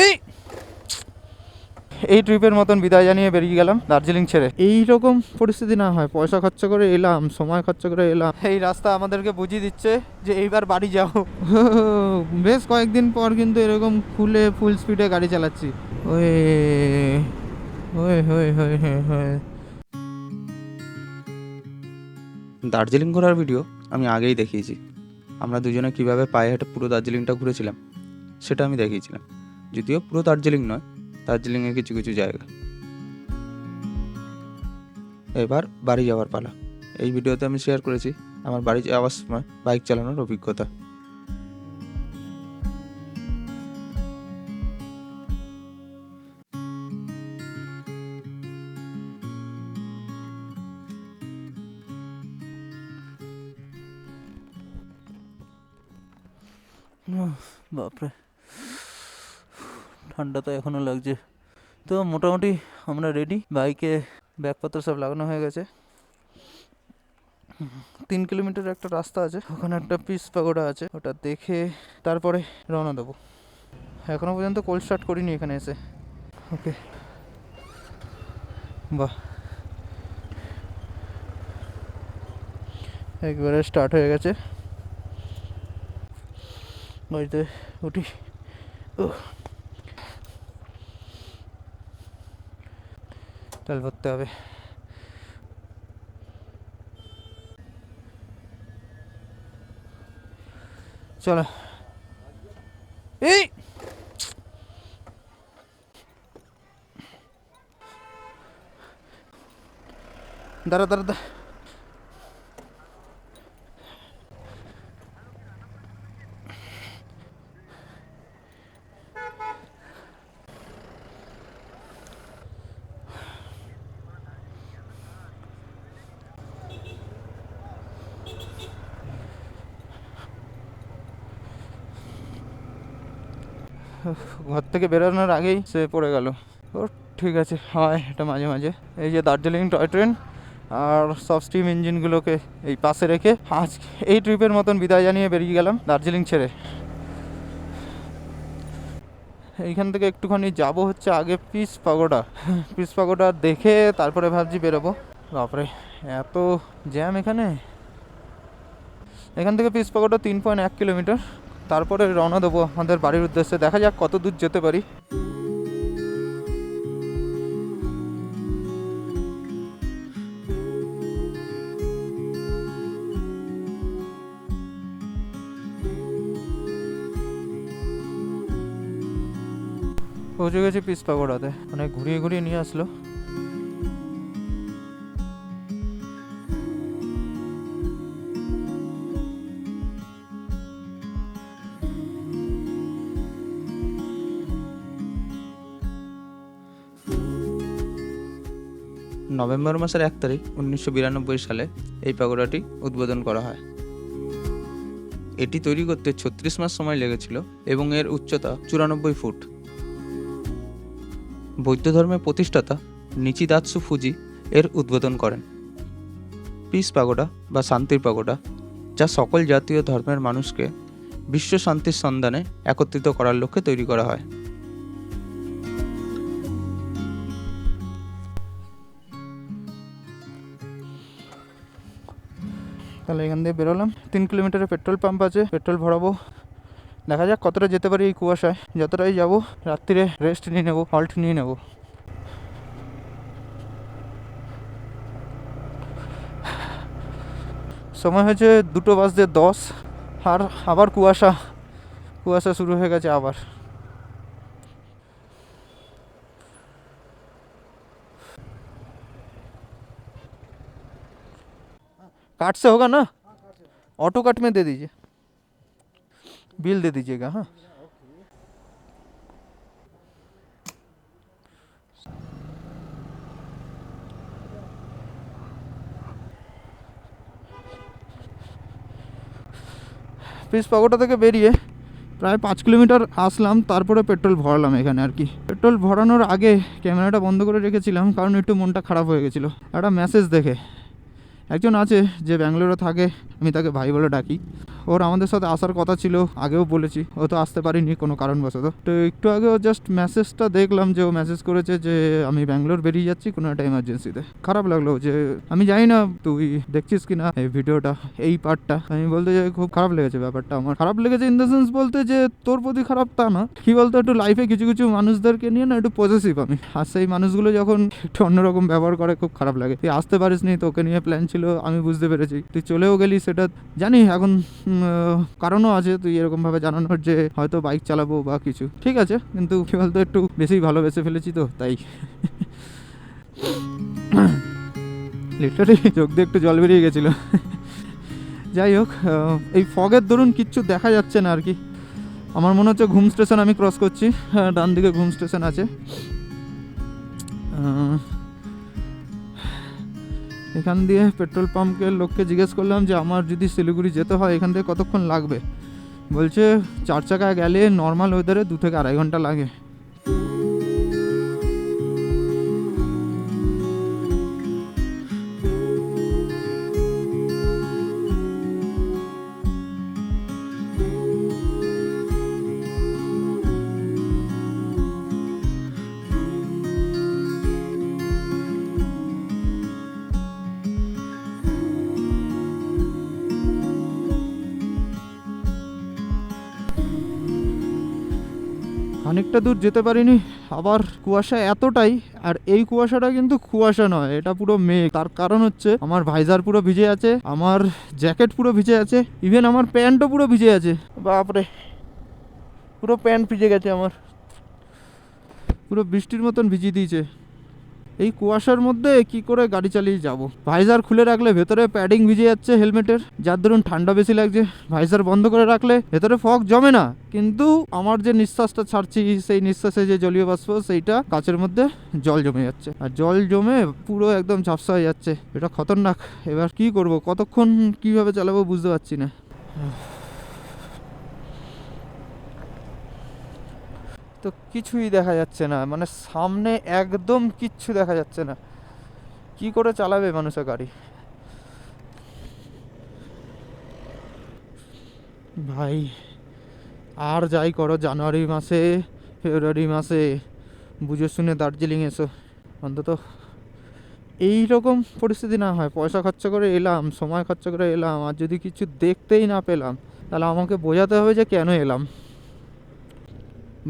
এই। এই ট্রিপের মতন বিদায় জানিয়ে বেরিয়ে গেলাম দার্জিলিং ছেড়ে। এই রকম পরিস্থিতি না হয় পয়সা খরচা করে এলাম সময় খরচা করে এলাম। এই রাস্তা আমাদেরকে বুঝিয়ে দিচ্ছে যে এইবার বাড়ি যাও। বেশ কয়েকদিন পর কিন্তু এরকম খুলে ফুল স্পিডে গাড়ি চালাচ্ছি। ওই ওই হই হই হই দার্জিলিং ঘোরার ভিডিও আমি আগেই দেখিয়েছি। আমরা দুজনে কীভাবে পায়ে হেঁটে পুরো দার্জিলিংটা ঘুরেছিলাম সেটা আমি দেখিয়েছিলাম। যদিও পুরো দার্জিলিং নয় দার্জিলিংয়ের কিছু কিছু জায়গা। এবার বাড়ি যাওয়ার পালা। এই ভিডিওতে আমি শেয়ার করেছি আমার বাড়ি যাওয়ার সময় বাইক চালানোর অভিজ্ঞতা। বাপরে। ঠান্ডা তো এখনও লাগছে। তো মোটামুটি আমরা রেডি বাইকে ব্যাগপত্র সব লাগানো হয়ে গেছে। তিন কিলোমিটার একটা রাস্তা আছে। ওখানে একটা পিস পাগোডা আছে। ওটা দেখে তারপরে রওনা দেবো। এখনও পর্যন্ত কোল্ড স্টার্ট করিনি এখানে এসে। ওকে। বাহ। একবারে স্টার্ট হয়ে গেছে। বাড়িতে উঠি। উহ। তেল ভরতে হবে চলো এই দাঁড়া দাঁড়া দাঁড়া ঘর থেকে বেরোনোর আগেই সে পড়ে গেল। ও ঠিক আছে, হয় এটা মাঝে মাঝে। এই যে দার্জিলিং টয় ট্রেন আর সব স্টিম ইঞ্জিনগুলোকে এই পাশে রেখে আজ এই ট্রিপের মতন বিদায় জানিয়ে বেরিয়ে গেলাম দার্জিলিং ছেড়ে। এইখান থেকে একটুখানি যাব হচ্ছে আগে পিস পাগোডা পিস পাগোডা দেখে তারপরে ভাবছি বেরোবো। বাপরে, এত জ্যাম এখানে? এখান থেকে পিস পাগোডা তিন পয়েন্ট এক কিলোমিটার। তারপরে রওনা দেবো আমাদের বাড়ির উদ্দেশ্যে। দেখা যাক কত দূর যেতে পারি। পৌঁছে গেছি পিস পাগোড়াতে মানে ঘুরিয়ে ঘুরিয়ে নিয়ে আসলো। নভেম্বর মাসের এক তারিখ উনিশশো বিরানব্বই সালে এই পাগোড়াটি উদ্বোধন করা হয়। এটি তৈরি করতে ছত্রিশ মাস সময় লেগেছিল এবং এর উচ্চতা চুরানব্বই ফুট। বৌদ্ধ ধর্মের প্রতিষ্ঠাতা নিচিদাৎসু ফুজি এর উদ্বোধন করেন। পিস পাগোডা বা শান্তির পাগোডা যা সকল জাতীয় ধর্মের মানুষকে বিশ্ব শান্তির সন্ধানে একত্রিত করার লক্ষ্যে তৈরি করা হয়। তাহলে এখান দিয়ে বেরোলাম। তিন কিলোমিটারে পেট্রোল পাম্প আছে, পেট্রোল ভরাবো। দেখা যাক কতটা যেতে পারি এই কুয়াশায়। যতটাই যাব, রাত্রিরে রেস্ট নিয়ে নেব হল্ট নিয়ে নেব। সময় হয়েছে দুটো বাজতে দশ, আর আবার কুয়াশা। কুয়াশা শুরু হয়ে গেছে আবার। काट से होगा ना ऑटो कट में दे दीजिए बिल दे दीजिएगा हाँ পিস পাগোটা থেকে বেরিয়ে প্রায় পাঁচ কিলোমিটার আসলাম তারপরে পেট্রোল ভরালাম এখানে আর কি পেট্রোল ভরানোর আগে ক্যামেরাটা বন্ধ করে রেখেছিলাম কারণ একটু মনটা খারাপ হয়ে গেছিলো একটা মেসেজ দেখে একজন আছে যে ব্যাঙ্গালোরে থাকে, আমি তাকে ভাই বলে ডাকি। ওর আমাদের সাথে আসার কথা ছিল, আগেও বলেছি, ও তো আসতে পারিনি কোনো কারণবশত। তো একটু আগে ও জাস্ট মেসেজটা দেখলাম যে ও মেসেজ করেছে যে আমি ব্যাঙ্গালোর বেরিয়ে যাচ্ছি কোনো একটা এমার্জেন্সিতে খারাপ লাগল যে, আমি জানি না তুই দেখছিস কি না এই ভিডিওটা, এই পার্টটা আমি বলতে চাই খুব খারাপ লেগেছে ব্যাপারটা আমার। খারাপ লেগেছে ইন দ্য সেন্স বলতে যে তোর প্রতি খারাপ তা না। কি বলতো, একটু লাইফে কিছু কিছু মানুষদেরকে নিয়ে না একটু পজিটিভ আমি। আর সেই মানুষগুলো যখন একটু অন্যরকম ব্যবহার করে, খুব খারাপ লাগে। তুই আসতে পারিস নি তোকে নিয়ে প্ল্যান ছিল আমি বুঝতে পেরেছি। তুই চলেও গেলি সেটা জানি এখন কারণও আছে। তুই এরকমভাবে জানানোর যে হয়তো বাইক চালাবো বা কিছু। ঠিক আছে কিন্তু কি বলতো একটু বেশি ভালোবেসে ফেলেছি তো তাই। লিটারি চোখ দিয়ে একটু জল বেরিয়ে গেছিল। যাই হোক এই ফগের দরুন কিচ্ছু দেখা যাচ্ছে না আর কি। আমার মনে হচ্ছে ঘুম স্টেশন আমি ক্রস করছি। হ্যাঁ, ডান দিকে ঘুম স্টেশন আছে। এখান দিয়ে পেট্রোল পাম্পের লোককে জিজ্ঞেস করলাম যে, আমার যদি শিলিগুড়ি যেতে হয়, এখান থেকে কতক্ষণ লাগবে? বলছে, চার চাকা গেলে নর্মাল ওয়েদারে দু থেকে আড়াই ঘণ্টা লাগে। অনেকটা দূর যেতে পারিনি। আবার কুয়াশা এতটাই, আর এই কুয়াশাটা কিন্তু কুয়াশা নয়, এটা পুরো মেঘ। তার কারণ হচ্ছে, আমার ভাইজার পুরো ভিজে আছে, আমার জ্যাকেট পুরো ভিজে আছে ইভেন আমার প্যান্টও পুরো ভিজে আছে। বাপরে, পুরো প্যান্ট ভিজে গেছে আমার। পুরো বৃষ্টির মতন ভিজিয়ে দিয়েছে। এই কুয়াশার মধ্যে কি করে গাড়ি চালিয়ে যাব? ভাইজার খুলে রাখলে ভেতরে প্যাডিং ভিজে যাচ্ছে হেলমেটের। যার দরুন ঠান্ডা বেশি লাগছে। ভাইজার বন্ধ করে রাখলে ভেতরে ফগ জমে না। কিন্তু আমার যে নিঃশ্বাসটা ছাড়ছি, সেই নিঃশ্বাসে যে জলীয় বাষ্প, সেইটা কাচের মধ্যে জল জমে যাচ্ছে। আর জল জমে পুরো একদম ঝাপসা হয়ে যাচ্ছে। এটা খতরনাক। এবার কি করব? কতক্ষণ কীভাবে চালাবো বুঝতে পারছি না। তো কিছুই দেখা যাচ্ছে না। মানে সামনে একদম কিচ্ছু দেখা যাচ্ছে না। কি করে চালাবে মানুষের গাড়ি? ভাই, আর যাই করো, জানুয়ারি মাসে, ফেব্রুয়ারি মাসে, বুঝে শুনে দার্জিলিং এসো। অন্তত এই রকম পরিস্থিতি না হয়। পয়সা খরচা করে এলাম, সময় খরচা করে এলাম, আর যদি কিছু দেখতেই না পেলাম, তাহলে আমাকে বোঝাতে হবে যে কেন এলাম।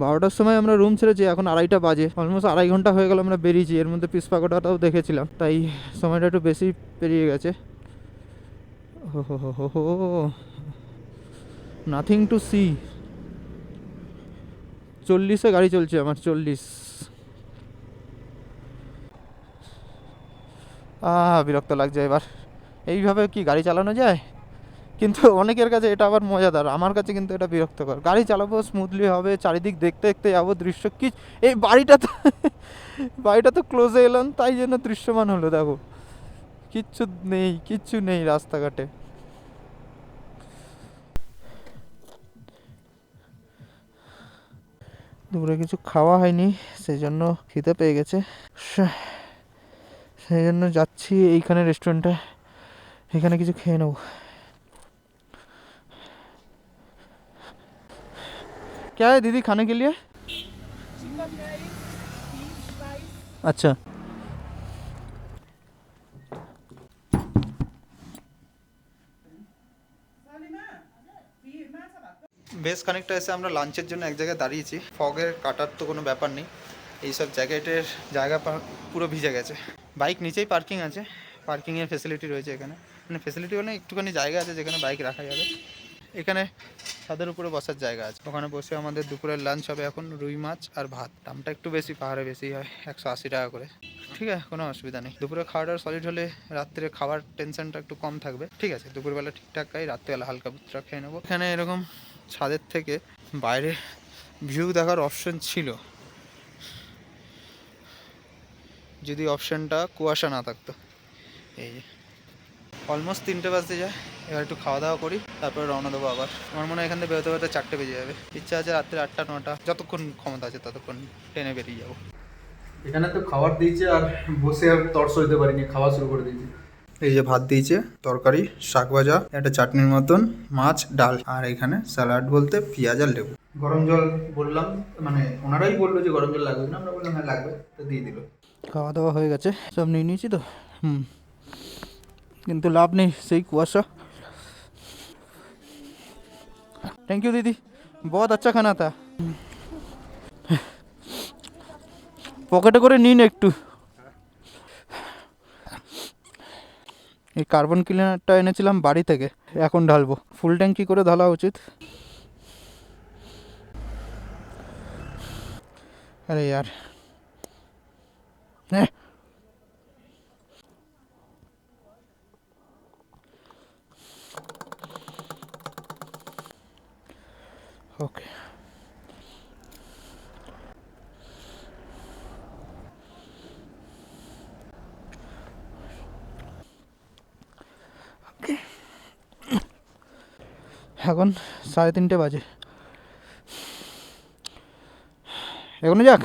বারোটার সময় আমরা রুম ছেড়েছি, এখন আড়াইটা বাজে। অলমোস্ট আড়াই ঘণ্টা হয়ে গেল আমরা বেরিয়েছি, এর মধ্যে পিস পাকোটাটাও দেখেছিলাম, তাই সময়টা একটু বেশি পেরিয়ে গেছে। নাথিং টু সি চল্লিশে গাড়ি চলছে আমার, চল্লিশ। বিরক্ত লাগছে এবার। এইভাবে কি গাড়ি চালানো যায়? কিন্তু অনেকের কাছে এটা আবার মজাদার। আমার কাছে কিন্তু এটা বিরক্তকর। গাড়ি চালাবো স্মুথলি হবে, চারিদিক দেখতে দেখতে যাব, দৃশ্য কি এই বাড়িটা তো বাড়িটা তো ক্লোজে এলাম, তাই জন্য দৃশ্যমান হলো, দেখো। কিচ্ছু নেই কিচ্ছু নেই রাস্তাঘাটে। দুপুরে কিছু খাওয়া হয়নি সেই জন্য খিদে পেয়ে গেছে। সেই জন্য যাচ্ছি এইখানে রেস্টুরেন্টে এখানে কিছু খেয়ে নেব। क्या है दीदी खाने के लिए अच्छा বেশ খানিকটা এসে আমরা লাঞ্চের জন্য এক জায়গায় দাঁড়িয়েছি ফগের কাটার তো কোনো ব্যাপার নেই এইসব জ্যাকেটের জায়গা পা- পুরো ভিজে গেছে বাইক নিচেই পার্কিং আছে পার্কিংয়ের ফেসিলিটি রয়েছে এখানে মানে ফেসিলিটি মানে একটুখানি জায়গা আছে যেখানে বাইক রাখা যাবে এখানে ছাদের উপরে বসার জায়গা আছে। ওখানে বসে আমাদের দুপুরের লাঞ্চ হবে এখন রুই মাছ আর ভাত। দামটা একটু বেশি, পাহাড়ে বেশি হয়, একশো আশি টাকা করে। ঠিক আছে, কোনো অসুবিধা নেই। দুপুরে খাওয়াটা সলিড হলে রাত্রে খাবার টেনশনটা একটু কম থাকবে। ঠিক আছে, দুপুরবেলা ঠিকঠাক খাই রাত্রেবেলা হালকা পুত্রা খেয়ে নেব। এখানে এরকম ছাদের থেকে বাইরে ভিউ দেখার অপশন ছিল। যদি অপশনটা কুয়াশা না থাকতো। এই যে। অলমোস্ট তিনটে বাজতে যায়। এবার একটু খাওয়া দাওয়া করি তারপরে রওনা দেবো আবার। আমার মনে হয় এখান থেকে বেরোতে বেরোতে চারটে বেজে যাবে। ইচ্ছা আছে রাত্রে আটটা নটা যতক্ষণ ক্ষমতা আছে ততক্ষণ ট্রেনে বেরিয়ে যাব। এখানে তো খাবার দিয়েছে আর বসে আর তর্স হইতে পারিনি খাওয়া শুরু করে দিয়েছে। এই যে ভাত দিয়েছে তরকারি শাক ভাজা একটা চাটনির মতন মাছ ডাল আর এখানে স্যালাড বলতে পেঁয়াজ আর লেবু। গরম জল বললাম মানে ওনারাই বলল যে গরম জল লাগবে না আমরা বললাম হ্যাঁ লাগবে তো দিয়ে দিল। খাওয়া দাওয়া হয়ে গেছে সব নিয়ে নিয়েছি তো? হুম। কিন্তু লাভ নেই সেই কুয়াশা থ্যাংক ইউ दीदी बहुत अच्छा खाना था পকেটে করে নিন একটু এই কার্বন ক্লিনারটা এনেছিলাম বাড়ি থেকে এখন ঢালবো ফুল ট্যাঙ্কি করে ঢালা উচিত আরে यार হ্যাঁ ওকে এখন সাড়ে তিনটে বাজে। এখনও যাক?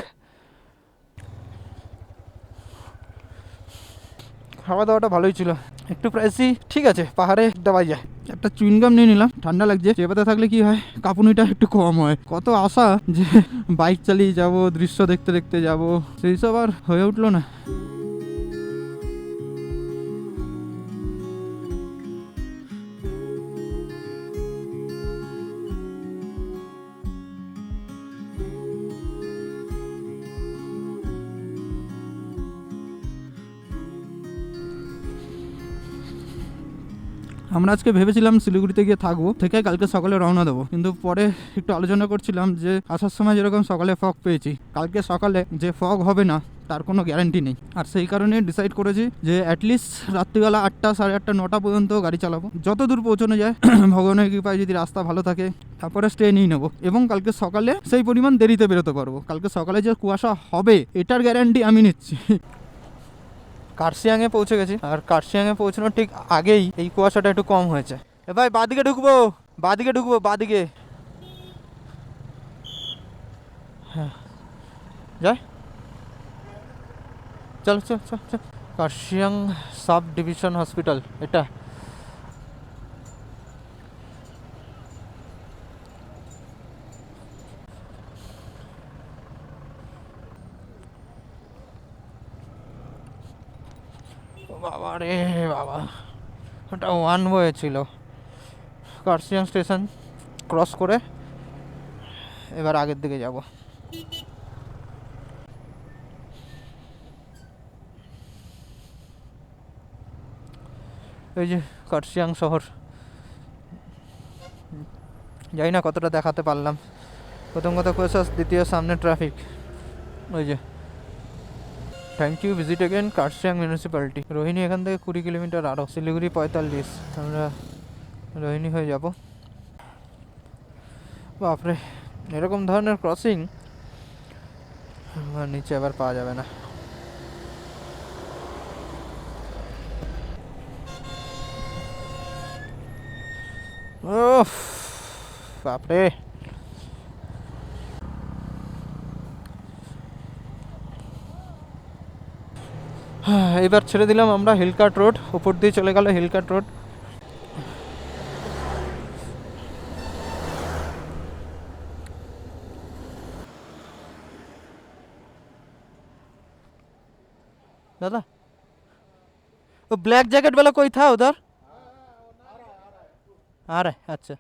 খাওয়া দাওয়াটা ভালোই ছিল। একটু প্রাইসই ঠিক আছে পাহাড়ে দেওয়া যায় একটা চুইনগাম নিয়ে নিলাম। ঠান্ডা লাগছে। চেপাতে থাকলে কি হয়? কাঁপুনিটা একটু কম হয়। কত আশা যে বাইক চালিয়ে যাব, দৃশ্য দেখতে দেখতে যাব। সেই সব আর হয়ে উঠল না। আমরা আজকে ভেবেছিলাম শিলিগুড়িতে গিয়ে থাকব, থেকে কালকে সকালে রওনা দেবো। কিন্তু পরে একটু আলোচনা করছিলাম যে আসার সময় যেরকম সকালে ফগ পেয়েছি, কালকে সকালে যে ফগ হবে না, তার কোনো গ্যারান্টি নেই। আর সেই কারণে ডিসাইড করেছি যে অ্যাটলিস্ট রাত্রিবেলা আটটা সাড়ে আটটা নটা পর্যন্ত গাড়ি চালাবো। যত দূর পৌঁছানো যায়, ভগবানের কৃপায় যদি রাস্তা ভালো থাকে, তারপরে স্টে নিয়ে নেব। এবং কালকে সকালে সেই পরিমাণ দেরিতে বেরোতে পারব। কালকে সকালে যে কুয়াশা হবে, এটার গ্যারান্টি আমি নিচ্ছি। কার্শিয়াংয়ে পৌঁছে গেছি। আর কার্শিয়াংয়ে পৌঁছানোর ঠিক আগেই এই কুয়াশাটা একটু কম হয়েছে। এ ভাই, বাদিকে ঢুকবো। বাদিকে ঢুকবো, বাদিকে। হ্যাঁ। যাই চল চল চল চল। কার্সিয়াং সাব ডিভিশন হসপিটাল, এটা। বাবা রে বাবা। ওটা ওয়ান ওয়ে ছিল। কার্শিয়াং স্টেশন ক্রস করে এবার আগের দিকে যাব। এই যে কার্শিয়াং শহর। জানি না কতটা দেখাতে পারলাম। প্রথম কথা কোয়েসাস দ্বিতীয় সামনে ট্রাফিক ওই যে। Thank you visit again Kurseong municipality Rohini এখান থেকে কুড়ি কিলোমিটার আরও শিলিগুড়ি পঁয়তাল্লিশ। আমরা রোহিণী হয়ে যাব। বাপরে, এরকম ধরনের ক্রসিং নিচে আবার পাওয়া যাবে না। বাপরে। এবার ছেড়ে দিলাম আমরা হিলকাট রোড উপর দিয়ে চলে গেল হিলকাট রোড दादा वो ब्लैक जैकेट वाला कोई था उधर आ रहा है अच्छा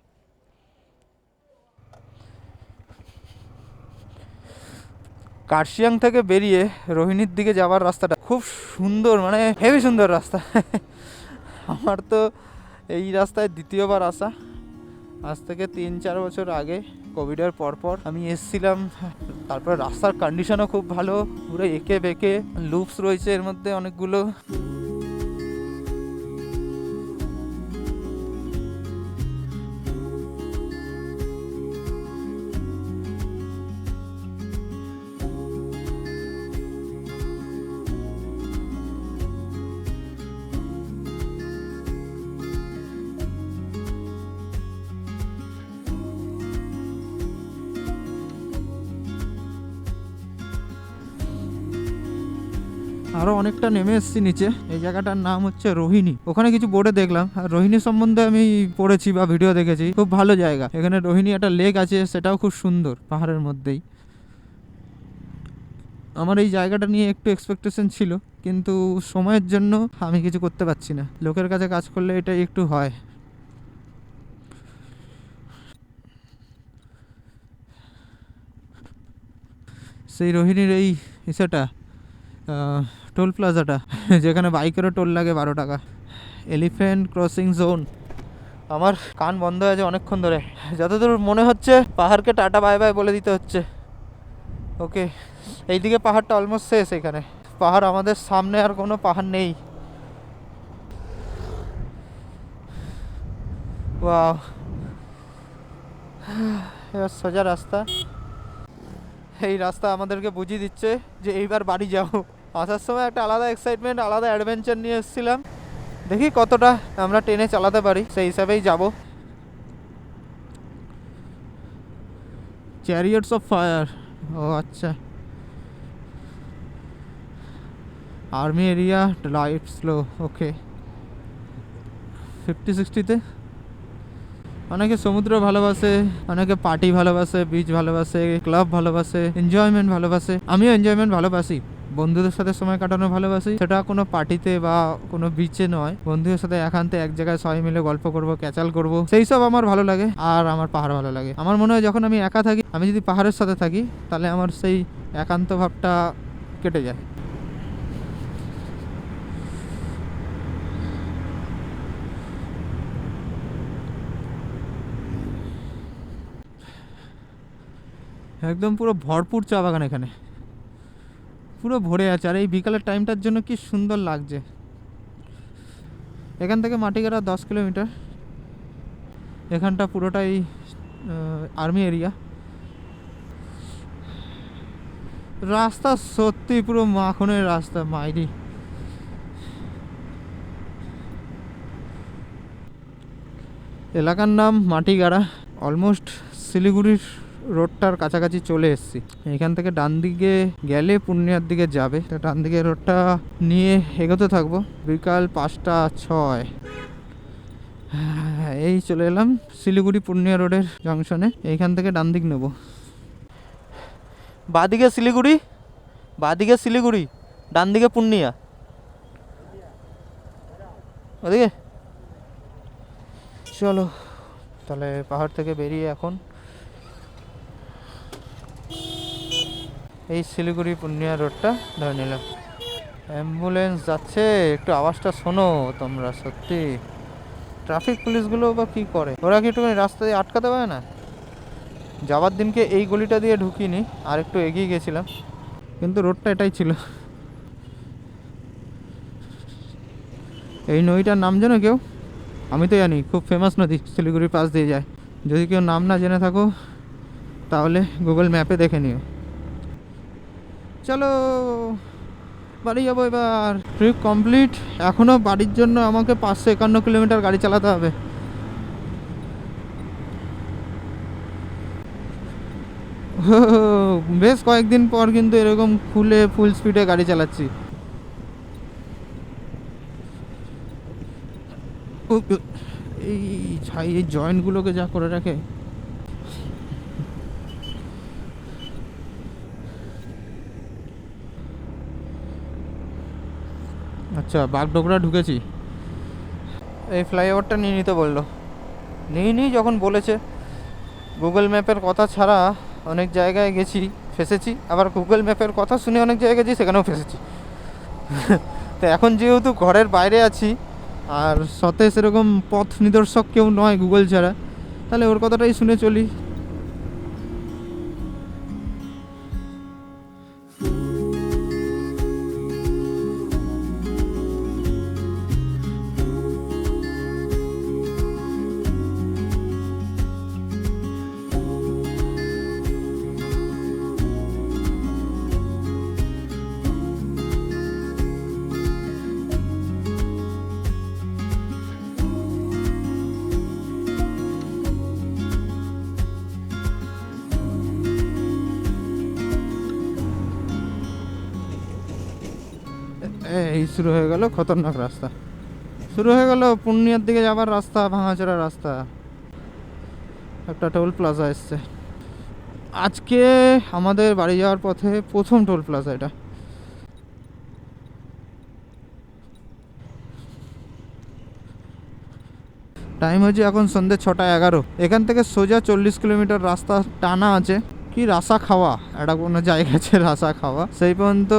কার্শিয়াং থেকে বেরিয়ে রোহিণীর দিকে যাওয়ার রাস্তাটা খুব সুন্দর মানে হেভি সুন্দর রাস্তা। আমার তো এই রাস্তায় দ্বিতীয়বার আসা। আজ থেকে তিন চার বছর আগে কোভিডের পরপর আমি এসছিলাম। তারপর রাস্তার কন্ডিশনও খুব ভালো, পুরো এঁকে বেঁকে লুপস রয়েছে এর মধ্যে অনেকগুলো। আরও অনেকটা নেমে এসেছি নিচে। এই জায়গাটার নাম হচ্ছে রোহিণী। ওখানে কিছু বোর্ডে দেখলাম। আর রোহিণী সম্বন্ধে আমি পড়েছি বা ভিডিও দেখেছি। খুব ভালো জায়গা। এখানে রোহিণী একটা লেক আছে, সেটাও খুব সুন্দর পাহাড়ের মধ্যেই। আমার এই জায়গাটা নিয়ে একটু এক্সপেকটেশন ছিল, কিন্তু সময়ের জন্য আমি কিছু করতে পারছি না। লোকের কাছে কাজ করলে এটা একটু হয়। সেই রোহিণীর এই ইসেটা টোল প্লাজাটা, যেখানে বাইকেরও টোল লাগে বারো টাকা। Elephant crossing zone. আমার কান বন্ধ হয়ে আছে অনেকক্ষণ ধরে। যতদূর মনে হচ্ছে, পাহাড়কে টাটা বাই বাই বলে দিতে হচ্ছে। ওকে, এইদিকে পাহাড়টা অলমোস্ট শেষ এখানে। পাহাড় আমাদের সামনে আর কোনো পাহাড় নেই। ওয়াও। এবার সোজা রাস্তা। এই রাস্তা আমাদেরকে বুঝিয়ে দিচ্ছে যে এইবার বাড়ি যাও আসার সময় একটা আলাদা এক্সাইটমেন্ট আলাদা অ্যাডভেঞ্চার নিয়ে এসেছিলাম। দেখি কতটা আমরা ট্রেনে চালাতে পারি, সেই হিসাবেই যাব। চ্যারিয়টস অফ ফায়ার ও আচ্ছা। Army area life slow okay fifty সিক্সটিতে অনেকে সমুদ্র ভালোবাসে, অনেকে পার্টি ভালোবাসে বিচ ভালোবাসে ক্লাব ভালোবাসে এনজয়মেন্ট ভালোবাসে। আমিও এনজয়মেন্ট ভালোবাসি। বন্ধুদের সাথে সময় কাটানো ভালোবাসি। সেটা কোনো পার্টিতে বা কোনো বিচে নয়। বন্ধুদের সাথে একান্তে এক জায়গায় সবাই মিলে গল্প করব, ক্যাচাল করব। সেই সব আমার ভালো লাগে আর আমার পাহাড় ভালো লাগে। আমার মনে হয় যখন আমি একা থাকি, আমি যদি পাহাড়ের সাথে থাকি, তাহলে আমার সেই একান্ত ভাবটা কেটে যায়। একদম পুরো ভরপুর চা বাগান এখানে। পুরো ভরে আছে আর এই বিকালের টাইমটার জন্য কি সুন্দর লাগছে। এখান থেকে মাটিগাড়া দশ কিলোমিটার। এখানটা পুরোটাই আর্মি এরিয়া রাস্তা সত্যি পুরো মাখনের রাস্তা, মাইরি। এলাকার নাম মাটিগাড়া। অলমোস্ট শিলিগুড়ির রোডটার কাছাকাছি চলে এসেছি। এখান থেকে ডান দিকে গেলে পূর্ণিয়ার দিকে যাবে। তো ডান দিকে রোডটা নিয়ে এগোতে থাকব। বিকাল পাঁচটা ছয়। হ্যাঁ, এই চলে এলাম শিলিগুড়ি পূর্ণিয়া রোডের জংশনে। এইখান থেকে ডান দিক নেব। বাদিকে শিলিগুড়ি বাদিকে শিলিগুড়ি ডান দিকে পূর্ণিয়া। ওদিকে? চলো তাহলে পাহাড় থেকে বেরিয়ে এখন এই শিলিগুড়ি পূর্ণিয়া রোডটা ধরে নিলাম অ্যাম্বুলেন্স যাচ্ছে, একটু আওয়াজটা শোনো তোমরা, সত্যি। ট্রাফিক পুলিশগুলো বা কী করে? ওরা কি একটুখানি রাস্তা দিয়ে আটকাতে পারে না? যাবার দিনকে এই গলিটা দিয়ে ঢুকিনি, আর একটু এগিয়ে গেছিলাম। কিন্তু রোডটা এটাই ছিল। এই নদীটার নাম জানো কেউ? আমি তো জানি, খুব ফেমাস নদী, শিলিগুড়ির পাশ দিয়ে যায়। যদি কেউ নাম না জেনে থাকো, তাহলে গুগল ম্যাপে দেখে নিও। চলো, বাড়ি যাব এবার। ট্রিপ কমপ্লিট এখনও বাড়ির জন্য আমাকে পাঁচশো একান্ন কিলোমিটার গাড়ি চালাতে হবে। বেশ কয়েকদিন পর কিন্তু এরকম খুলে ফুল স্পিডে গাড়ি চালাচ্ছি। এই এই জয়েন্টগুলোকে যা করে রাখে। আচ্ছা বাগডোগরা ঢুকেছি। এই ফ্লাইওভারটা নিয়ে নিতে বলল। নিয়ে নিই যখন বলেছে। গুগল ম্যাপের কথা ছাড়া অনেক জায়গায় গেছি, ফেসেছি। আবার গুগল ম্যাপের কথা শুনে অনেক জায়গায় গেছি, সেখানেও ফেসেছি। তো এখন যেহেতু ঘরের বাইরে আছি, আর সতে সেরকম পথ নিদর্শক কেউ নয় গুগল ছাড়া, তাহলে ওর কথাটাই শুনে চলি। এই শুরু হয়ে গেল খতরনাক রাস্তা। শুরু হয়ে গেল পূর্ণিয়ার দিকে যাবার রাস্তা, ভাঙাচোরা রাস্তা। একটা টোল প্লাজা এসছে। আজকে আমাদের বাড়ি যাওয়ার পথে প্রথম টোল প্লাজা এটা। টাইম হচ্ছে এখন সন্ধ্যে ছটা এগারো। এখান থেকে সোজা চল্লিশ কিলোমিটার রাস্তা টানা আছে। কি রাসা খাওয়া? একটা কোনো জায়গা আছে রাসা খাওয়া। সেই পর্যন্ত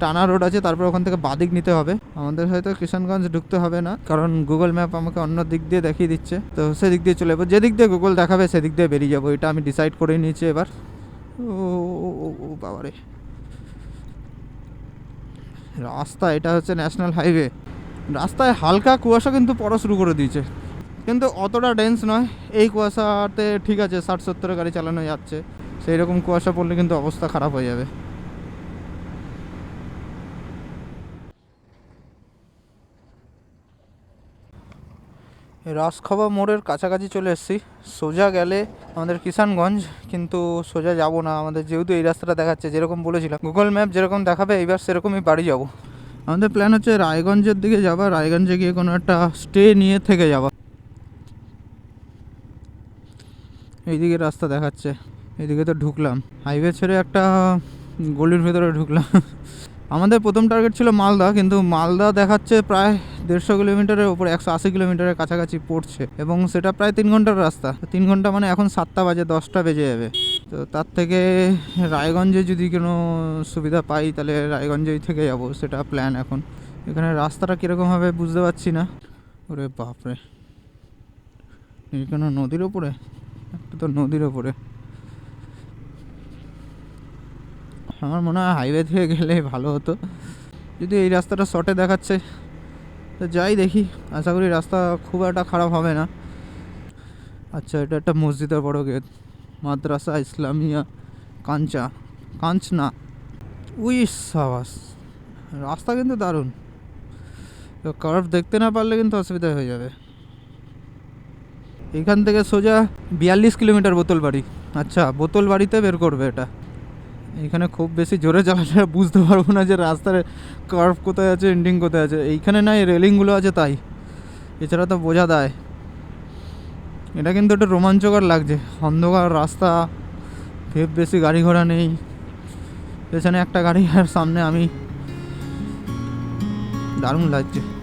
টানা রোড আছে, তারপর ওখান থেকে বাদিক নিতে হবে। আমাদের হয়তো কিষানগঞ্জ ঢুকতে হবে না, কারণ গুগল ম্যাপ আমাকে অন্য দিক দিয়ে দেখিয়ে দিচ্ছে। তো সেদিক দিয়ে চলে যাব। যেদিক দিয়ে গুগল দেখাবে, সেদিক দিয়ে বেরিয়ে যাব। এটা আমি ডিসাইড করে নিয়েছি এবার। ও বাবারে। রাস্তা, এটা হচ্ছে ন্যাশনাল হাইওয়ে রাস্তায় হালকা কুয়াশা কিন্তু পড়া শুরু করে দিয়েছে। কিন্তু অতটা ডেন্স নয়। এই কুয়াশাতে ঠিক আছে, ষাট সত্তর গাড়ি চালানো যাচ্ছে। সেই রকম কুয়াশা পড়লে কিন্তু অবস্থা খারাপ হয়ে যাবে। রাসখাবা মোড়ের কাছাকাছি চলে এসেছি। সোজা গেলে আমাদের কিষানগঞ্জ, কিন্তু সোজা যাব না। আমাদের যেহেতু এই রাস্তাটা দেখাচ্ছে, যেরকম বলেছিলাম। গুগল ম্যাপ যেরকম দেখাবে, এইবার সেরকমই বাড়ি যাব। আমাদের প্ল্যান হচ্ছে রায়গঞ্জের দিকে যাওয়া, রায়গঞ্জে গিয়ে কোনো একটা স্টে নিয়ে থেকে যাওয়া। এইদিকে রাস্তা দেখাচ্ছে। এইদিকে তো ঢুকলাম। হাইওয়ে ছেড়ে একটা গলির ভেতরে ঢুকলাম। আমাদের প্রথম টার্গেট ছিল মালদা, কিন্তু মালদা দেখাচ্ছে প্রায় দেড়শো কিলোমিটারের ওপরে একশো আশি কিলোমিটারের কাছাকাছি পড়ছে এবং সেটা প্রায় তিন ঘণ্টার রাস্তা। তিন ঘণ্টা মানে এখন সাতটা বাজে, দশটা বেজে যাবে। তো তার থেকে রায়গঞ্জে যদি কোনো সুবিধা পাই, তাহলে রায়গঞ্জেই থেকে যাব, সেটা প্ল্যান এখন। এখানে রাস্তাটা কীরকম হবে বুঝতে পারছি না। ওরে বাপরে। এই কোনো নদীর ওপরে? একটা তো নদীর ওপরে। আমার মনে হয় হাইওয়ে থেকে গেলে ভালো হতো। যদি এই রাস্তাটা শর্টে দেখাচ্ছে, তো যাই দেখি। আশা করি রাস্তা খুব একটা খারাপ হবে না। আচ্ছা এটা একটা মসজিদের বড় গেট। মাদ্রাসা, ইসলামিয়া, কাঞ্চা। কাঞ্চনা উই সাবাস। রাস্তা কিন্তু দারুণ। কার্ভ দেখতে না পারলে কিন্তু অসুবিধা হয়ে যাবে। এখান থেকে সোজা বিয়াল্লিশ কিলোমিটার বোতল বাড়ি আচ্ছা বোতল বাড়িতে বের করবে এটা। এখানে খুব বেশি জোরে চালালে বুঝতে পারব না যে রাস্তার কার্ভ কোথায় আছে এন্ডিং কোথায় আছে। এইখানে না, এই রেলিংগুলো আছে তাই। এছাড়া তো বোঝা দেয় এটা কিন্তু একটু রোমাঞ্চকর লাগছে। অন্ধকার রাস্তা, খুব বেশি গাড়ি ঘোড়া নেই। পেছনে একটা গাড়ি আর সামনে আমি। দারুণ লাগছে।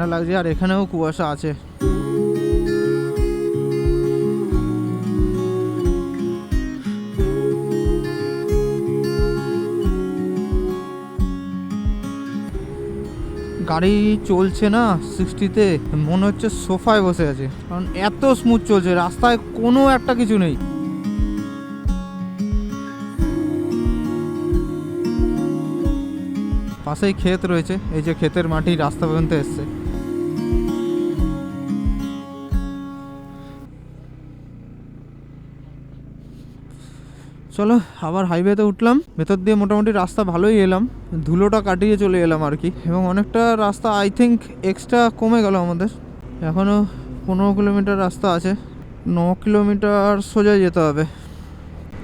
ঠান্ডা লাগছে আর এখানেও কুয়াশা আছে। গাড়ি চলছে না সিক্সটিতে, মনে হচ্ছে সোফায় বসে আছে। কারণ এত স্মুথ চলছে, রাস্তায় কোনো একটা কিছু নেই। পাশেই ক্ষেত রয়েছে, এই যে ক্ষেতের মাটি রাস্তা পর্যন্ত এসছে। চলো, আবার হাইওয়েতে উঠলাম। ভেতর দিয়ে মোটামুটি রাস্তা ভালোই এলাম। ধুলোটা কাটিয়ে চলে এলাম আর কি। এবং অনেকটা রাস্তা আই থিঙ্ক এক্সট্রা কমে গেল আমাদের। এখনও পনেরো কিলোমিটার রাস্তা আছে। ন কিলোমিটার সোজা যেতে হবে।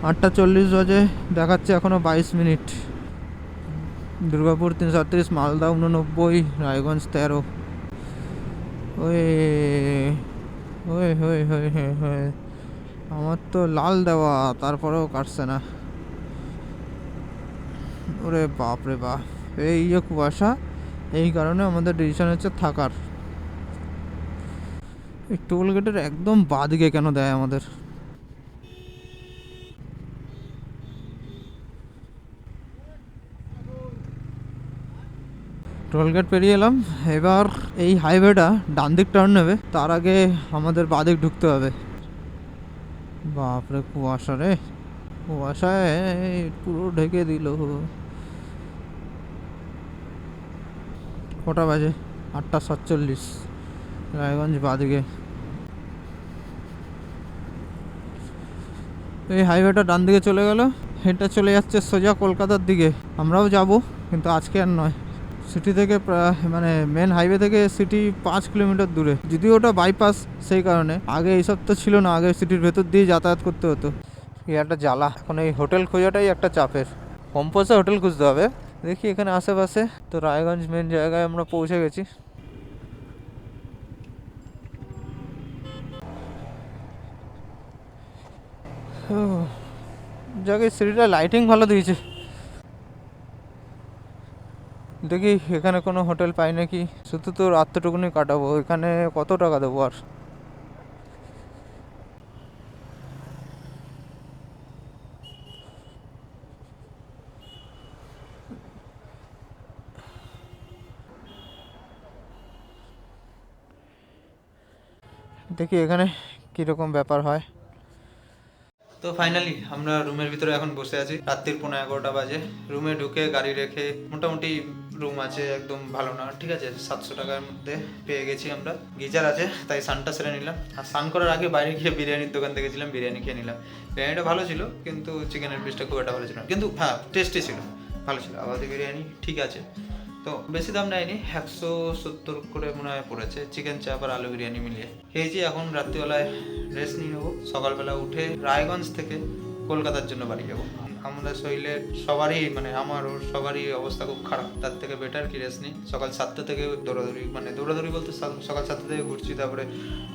আটটা চল্লিশ বাজে, দেখাচ্ছে এখনও বাইশ মিনিট। দুর্গাপুর তিনশো আটত্রিশ, মালদা উননব্বই, রায়গঞ্জ তেরো। ওই ওই হই হই হই হই আমার তো লাল দেওয়া, তারপরেও কাটছে না। ওরে বাপ রে বাপ। এই যে কুয়াশা, এই কারণে আমাদের ডিসিশন হচ্ছে থাকার। এই টোল গেটের একদম বাদিকে কেন দেয় আমাদের? টোলগেট পেরিয়ে এলাম। এবার এই হাইওয়েটা ডান দিক টার্ন নেবে। তার আগে আমাদের বাদিক ঢুকতে হবে। বাপরে, কুয়াশা রে। কুয়াশায় পুরো ঢেকে দিল। কটা বাজে? আটটা সাতচল্লিশ। রায়গঞ্জ বাদিকে। এই হাইওয়েটা ডান দিকে চলে গেল। এটা চলে যাচ্ছে সোজা কলকাতার দিকে। আমরাও যাব, কিন্তু আজকে আর নয়। সিটি থেকে প্রায় মানে মেন হাইওয়ে থেকে সিটি পাঁচ কিলোমিটার দূরে। যদিও ওটা বাইপাস সেই কারণে। আগে এইসব তো ছিল না, আগে সিটির ভেতর দিয়ে যাতায়াত করতে হতো। এই একটা জ্বালা। এখন এই হোটেল খোঁজাটাই একটা চাপের। কম্পোসে হোটেল খুঁজতে হবে। দেখি এখানে আশেপাশে। তো রায়গঞ্জ মেন জায়গায় আমরা পৌঁছে গেছি। জায়গায় সিটিটা লাইটিং ভালো দিয়েছে। দেখি এখানে কোনো হোটেল পাই নাকি? শুধু তো রাত্রটুকুনি কাটাবো, এখানে কত টাকা দেবো আর? দেখি এখানে কীরকম ব্যাপার হয়। তো ফাইনালি আমরা রুমের ভিতরে এখন বসে আছি। রাত্রির পনেরো এগারোটা বাজে। রুমে ঢুকে গাড়ি রেখে মোটামুটি রুম আছে একদম ভালো না। ঠিক আছে, সাতশো টাকার মধ্যে পেয়ে গেছি আমরা। গিজার আছে, তাই সানটা সেরে নিলাম। আর স্নান করার আগে বাইরে গিয়ে বিরিয়ানির দোকান দেখেছিলাম বিরিয়ানি খেয়ে নিলাম। বিরিয়ানিটা ভালো ছিল, কিন্তু চিকেনের পিসটা খুব একটা ভালো ছিল কিন্তু হ্যাঁ টেস্টি ছিল, ভালো ছিল। আবাদি বিরিয়ানি ঠিক আছে। তো বেশি দাম নেয়নি, একশো সত্তর করে মনে হয় পড়েছে। চিকেন চাপ আর আলু বিরিয়ানি মিলিয়ে। খেয়েছি, এখন রাত্রিবেলায় রেস্ট নিয়ে নেব। সকালবেলা উঠে রায়গঞ্জ থেকে কলকাতার জন্য বাড়ি যাব। আমাদের শরীরের সবারই মানে আমার ওর সবারই অবস্থা খুব খারাপ। তার থেকে বেটার কি রেস্ট নিই। সকাল সাতটা থেকে দৌড়াদৌড়ি মানে দৌড়াদৌড়ি বলতে সকাল সাতটা থেকে ঘুরছি, তারপরে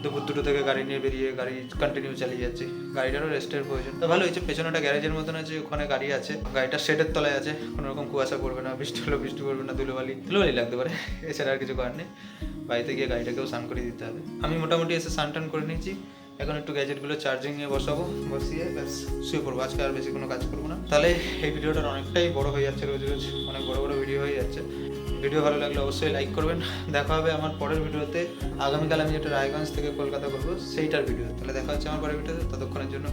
দুপুর দুটো থেকে গাড়ি নিয়ে বেরিয়ে গাড়ি কন্টিনিউ চালিয়ে যাচ্ছি। গাড়িটারও রেস্টের প্রয়োজন। তো ভালো হয়েছে পেছনে একটা গ্যারেজের মতন আছে, ওখানে গাড়ি আছে। গাড়িটা শেডের তলায় আছে কোনো রকম কুয়াশা পড়বে না, বৃষ্টি হলো বৃষ্টি পড়বে না, ধুলোবালি। ধুলোবালি লাগতে পারে, এছাড়া আর কিছু করার নেই। বাড়িতে গিয়ে গাড়িটাকেও স্নান করে দিতে হবে। আমি মোটামুটি এসে স্নান টান করে নিয়েছি। এখন একটু গ্যাজেটগুলো চার্জিং চার্জিংয়ে বসাবো, বসিয়ে ব্যাস, শুয়ে পড়ব। আজকে আর বেশি কোনো কাজ করব না। তাহলে এই ভিডিওটা অনেকটাই বড় হয়ে যাচ্ছে রোজ রোজ, অনেক বড় বড় ভিডিও হয়ে যাচ্ছে। ভিডিও ভালো লাগলে অবশ্যই লাইক করবেন। দেখা হবে আমার পরের ভিডিওতে। আগামীকাল আমি যেটা রায়গঞ্জ থেকে কলকাতা করব, সেইটার ভিডিও তাহলে দেখা হচ্ছে আমার পরের ভিডিওতে। ততক্ষণের জন্য